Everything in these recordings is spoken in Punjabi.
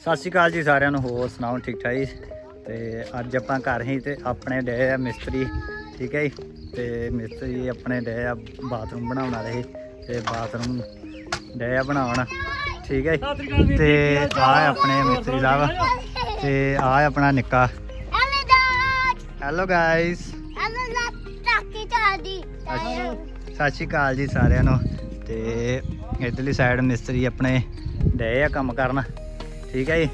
ਸਤਿ ਸ਼੍ਰੀ ਅਕਾਲ ਜੀ ਸਾਰਿਆਂ ਨੂੰ ਹੋਰ ਸੁਣਾਓ ਠੀਕ ਠਾਕ ਜੀ? ਤੇ ਅੱਜ ਆਪਾਂ ਘਰ ਹੀ ਤੇ ਆਪਣੇ ਡੇ ਆ ਮਿਸਤਰੀ ਠੀਕ ਹੈ ਜੀ? ਤੇ ਮਿਸਤਰੀ ਆਪਣੇ ਡੇ ਆ ਬਾਥਰੂਮ ਬਣਾਉਣ ਵਾਲੇ ਸੀ ਤੇ ਬਾਥਰੂਮ ਡੇ ਆ ਬਣਾਉਣ ਠੀਕ ਹੈ ਜੀ? ਤੇ ਆ ਆਪਣੇ ਮਿਸਤਰੀ ਸਾਹਿਬ ਤੇ ਆ ਆਪਣਾ ਨਿੱਕਾ। ਹੈਲੋ ਗਾਇਸ ਸਤਿ ਸ਼੍ਰੀ ਅਕਾਲ। ਜੀ ਸਾਰਿਆਂ ਨੂੰ। ਤੇ ਇਧਰਲੀ ਸਾਈਡ ਮਿਸਤਰੀ ਆਪਣੇ ਡੇ ਆ ਕੰਮ ਕਰਨ। ਠੀਕ ਹੈ ਜੀ?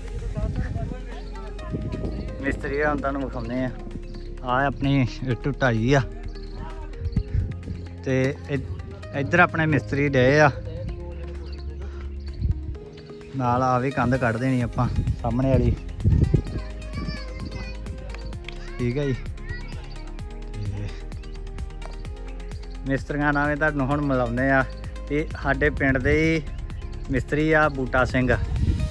ਮਿਸਤਰੀ ਆ ਹੁਣ ਤੁਹਾਨੂੰ ਵਿਖਾਉਂਦੇ ਆ ਆ ਆਪਣੀ ਇੱਟ ਢਾਈ ਆ। ਤੇ ਇ- ਇੱਧਰ ਆਪਣੇ ਮਿਸਤਰੀ ਡਏ ਆ। ਨਾਲ ਆ ਵੀ ਕੰਧ ਕੱਢ ਦੇਣੀ ਆਪਾਂ, ਸਾਹਮਣੇ ਵਾਲੀ। ਠੀਕ ਹੈ ਜੀ? ਮਿਸਤਰੀਆਂ ਨਾਵੇਂ ਤੁਹਾਨੂੰ ਹੁਣ ਮਿਲਾਉਂਦੇ ਆ ਤੇ ਸਾਡੇ ਪਿੰਡ ਦੇ ਹੀ ਮਿਸਤਰੀ ਆ ਬੂਟਾ ਸਿੰਘ।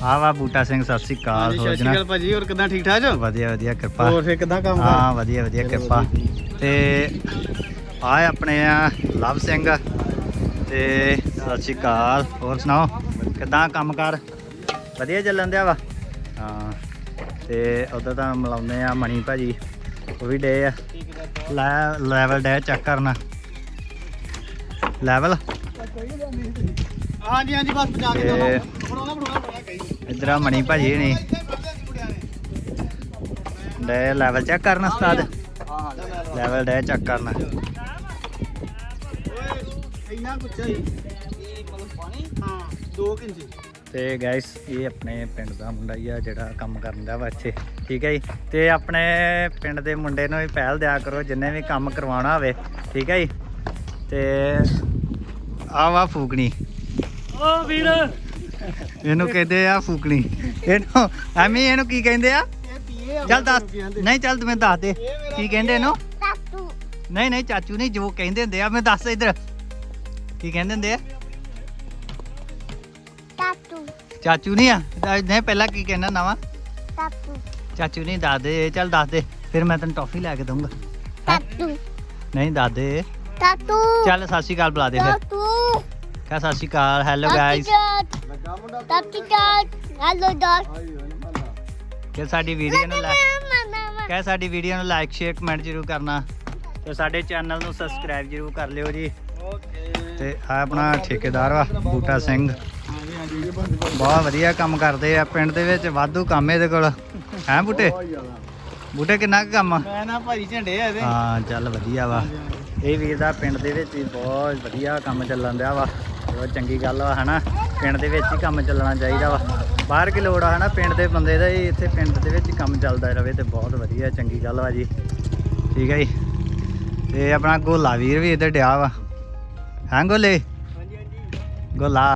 ਆ ਵਾ ਬੂਟਾ ਸਿੰਘ ਸਤਿ ਸ੍ਰੀ ਅਕਾਲ। ਸਤਿ ਹੋਰ ਸ਼੍ਰੀ ਅਕਾਲ ਜਨਾਬ ਭਾਜੀ ਹੋਰ ਕਿਦਾਂ ਠੀਕ ਠਾਕ ਵਧੀਆ ਵਧੀਆ ਕਿਰਪਾ। ਹੋਰ ਫੇਰ ਕਿਦਾਂ ਕੰਮ ਹਾਂ ਵਧੀਆ ਵਧੀਆ ਕਿਰਪਾ। ਤੇ ਆ ਆਪਣੇ ਆ ਲਵ ਸਿੰਘ। ਤੇ ਸਤਿ ਸ਼੍ਰੀ ਅਕਾਲ। ਹੋਰ ਸੁਣਾਓ? ਕਿਦਾਂ ਕੰਮ ਕਰ? ਵਧੀਆ ਚੱਲਣ ਦਿਆ ਵਾ? ਹਾਂ ਤੇ ਉਦੋਂ ਤਾਂ ਮਿਲਾਉਂਦੇ ਆ ਮਣੀ ਭਾਜੀ। ਉਹ ਵੀ ਡੇ ਆ। ਲੈ ਲੈਵਲ ਡੇ ਚੈੱਕ ਕਰਨਾ। ਲੈਵਲ ਹਾਂਜੀ ਹਾਂਜੀ ਬਸ ਪਹੁੰਚਾ ਕੇ ਤੇ- ਦਵਾਂ ਬਣਾਉਣਾ ਬਣਾਉਣਾ ਬਣਾਉਣਾ ਕਹੀ। ਇਧਰ ਆ ਮਣੀ ਭਾਜੀ ਨਹੀਂ ਡੇ ਲੈਵਲ ਚੈੱਕ ਕਰਨਾ ਉਸਤਾਦ। ਹਾਂ ਲੈਵਲ ਡੇ ਚੈੱਕ ਕਰਨਾ। ਓਏ ਇੰਨਾ ਕੁੱਚਾ ਹੀ ਮਤਲਬ ਪਾਣੀ ਹਾਂ 2 ਇੰਚ। ਤੇ ਗਾਇਸ ਇਹ ਆਪਣੇ ਪਿੰਡ ਦਾ ਮੁੰਡਾ ਹੀ ਆ ਜਿਹੜਾ ਕੰਮ ਕਰਨ ਦਾ ਵਾ ਇੱਥੇ। ਠੀਕ ਹੈ ਜੀ? ਤੇ ਆਪਣੇ ਪਿੰਡ ਦੇ ਮੁੰਡੇ ਨੂੰ ਵੀ ਪਹਿਲ ਦਿਆ ਕਰੋ ਜਿੰਨੇ ਵੀ ਕੰਮ ਕਰਵਾਉਣਾ ਹੋਵੇ। ਠੀਕ ਹੈ ਜੀ? ਤੇ ਆ ਵਾ ਫੂਕਣੀ। ਓ ਵੀਰ। ਇਹਨੂੰ ਕਹਿੰਦੇ ਆ ਫੂਕਣੀ। ਇਹਨੂੰ ਐਵੇਂ ਇਹਨੂੰ ਕੀ ਕਹਿੰਦੇ ਆ? ਇਹ ਪੀਏ ਚੱਲ ਦੱਸ। ਨਹੀਂ ਚੱਲ ਤੂੰ ਦੱਸ ਦੇ। ਕੀ ਕਹਿੰਦੇ ਇਹਨੂੰ? Tatu, ਨਹੀਂ ਨਹੀਂ ਚਾਚੂ ਨਹੀਂ ਜੋ ਕਹਿੰਦੇ ਹੁੰਦੇ ਆ। ਮੈਂ ਦੱਸ ਇੱਧਰ। ਕੀ ਕਹਿੰਦੇ ਹੁੰਦੇ ਆ? tatu, ਚਾਚੂ ਨਹੀਂ ਆ। ਨਹੀਂ ਪਹਿਲਾਂ ਕੀ ਕਹਿਣਾ ਨਵਾਂ? tatu, ਚਾਚੂ ਨਹੀਂ ਦੱਸ ਦੇ। ਚੱਲ ਦੱਸ ਦੇ। ਫਿਰ ਮੈਂ ਤੈਨੂੰ ਟੌਫੀ ਲੈ ਕੇ ਦਊਂਗਾ। tatu, ਨਹੀਂ ਦੱਸ ਦੇ। tatu, ਚੱਲ ਸਤਿ ਸ਼੍ਰੀ ਅਕਾਲ ਬੁਲਾ ਦੇ ਫਿਰ। ਕਹ ਸਤਿ ਸ਼੍ਰੀ ਅਕਾਲ ਹੈਲੋ ਗਾਇਸ ਲੱਗਾ ਮੁੰਡਾ dog. ਆਈ ਹੋਈ ਮੰਦਾ ਕਿ ਸਾਡੀ ਵੀਡੀਓ ਨੂੰ ਲਾਈਕ. ਕਹ ਸਾਡੀ ਵੀਡੀਓ ਨੂੰ ਲਾਈਕ ਸ਼ੇਅਰ ਕਮੈਂਟ ਜ਼ਰੂਰ ਕਰਨਾ। ਤੇ ਸਾਡੇ ਚੈਨਲ ਨੂੰ ਸਬਸਕ੍ਰਾਈਬ ਜ਼ਰੂਰ ਕਰ ਲਿਓ ਜੀ। ਓਕੇ ਤੇ ਆ ਆਪਣਾ ਠੇਕੇਦਾਰ ਵਾ ਬੂਟਾ ਸਿੰਘ। ਬਹੁਤ ਵਧੀਆ ਕੰਮ ਕਰਦੇ ਆ ਪਿੰਡ ਦੇ ਵਿੱਚ ਵਾਧੂ ਕੰਮ ਇਹਦੇ ਕੋਲ। ਹੈ ਬੂਟੇ? ਬੂਟੇ ਕਿੰਨਾ ਕੁ ਕੰਮ ਮੈਂ ਨਾ ਭਾਜੀ ਝੰਡੇ ਆ ਇਹਦੇ। ਹਾਂ ਚੱਲ ਵਧੀਆ ਵਾ। ਇਹ ਵੀਰ ਦਾ ਪਿੰਡ ਦੇ ਵਿੱਚ ਬਹੁਤ ਵਧੀਆ ਕੰਮ ਚੱਲਣ ਦਿਆ ਵਾ। ਬਹੁਤ ਚੰਗੀ ਗੱਲ ਵਾ ਹਨਾ? ਪਿੰਡ ਦੇ ਵਿੱਚ ਹੀ ਕੰਮ ਚੱਲਣਾ ਚਾਹੀਦਾ ਵਾ। ਬਾਹਰ ਕੀ ਲੋੜ ਆ ਹਨਾ? ਪਿੰਡ ਦੇ ਬੰਦੇ ਦਾ ਹੀ ਇੱਥੇ ਪਿੰਡ ਦੇ ਵਿੱਚ ਹੀ ਕੰਮ ਚੱਲਦਾ ਰਵੇ ਤੇ ਬਹੁਤ ਵਧੀਆ ਚੰਗੀ ਗੱਲ ਵਾ ਜੀ। ਠੀਕ ਹੈ ਜੀ। ਤੇ ਆਪਣਾ ਗੋਲਾ ਵੀਰ ਵੀ ਇੱਧਰ ਡਿਆ ਵਾ। ਹਾਂ ਗੋਲੇ? ਗੋਲਾ।